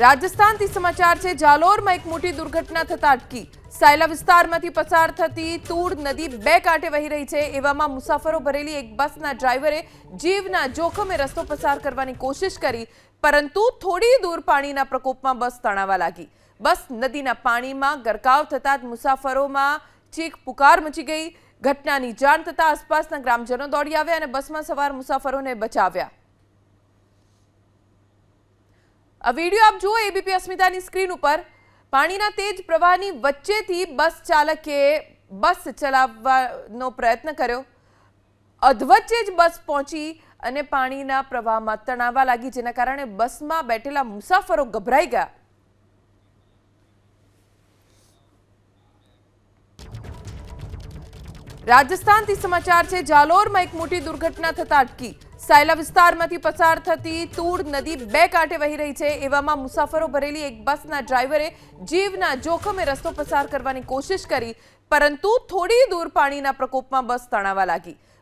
રાજસ્થાનથી સમાચાર છે, જાલોરમાં એક મોટી દુર્ઘટના થતા અટકી. સાયલા વિસ્તારમાંથી પસાર થતી તૂર નદી બે કાંઠે વહી રહી છે. એવામાં મુસાફરો ભરેલી એક બસના ડ્રાઈવરે જીવના જોખમે રસ્તો પસાર કરવાની કોશિશ કરી, પરંતુ થોડી દૂર પાણીના પ્રકોપમાં બસ તણાવા લાગી. બસ નદીના પાણીમાં ગરકાવ થતા જ મુસાફરોમાં ચીક પુકાર મચી ગઈ. ઘટનાની જાણ થતાં આસપાસના ગ્રામજનો દોડી આવ્યા અને બસમાં સવાર મુસાફરોને બચાવ્યા. આ વીડિયો આપ જુઓ એબીપી અસ્મિતાની સ્ક્રીન ઉપર. પાણીના તેજ પ્રવાહની વચ્ચેથી બસ ચાલકે બસ ચલાવવાનો પ્રયત્ન કર્યો. અધવચ્ચે જ બસ પહોંચી અને પાણીના પ્રવાહમાં તણાવા લાગી, જેના કારણે બસમાં બેઠેલા મુસાફરો ગભરાઈ ગયા. રાજસ્થાનથી સમાચાર છે, જાલોરમાં એક મોટી દુર્ઘટના થતા અટકી. સાયલા વિસ્તારમાંથી પસાર થતી તૂર નદી બે કાંઠે વહી રહી છે. એવામાં મુસાફરો ભરેલી એક બસના ડ્રાઈવરે જીવના જોખમે રસ્તો પસાર કરવાની કોશિશ કરી, પરંતુ થોડી દૂર પાણીના પ્રકોપમાં બસ તણાવા લાગી.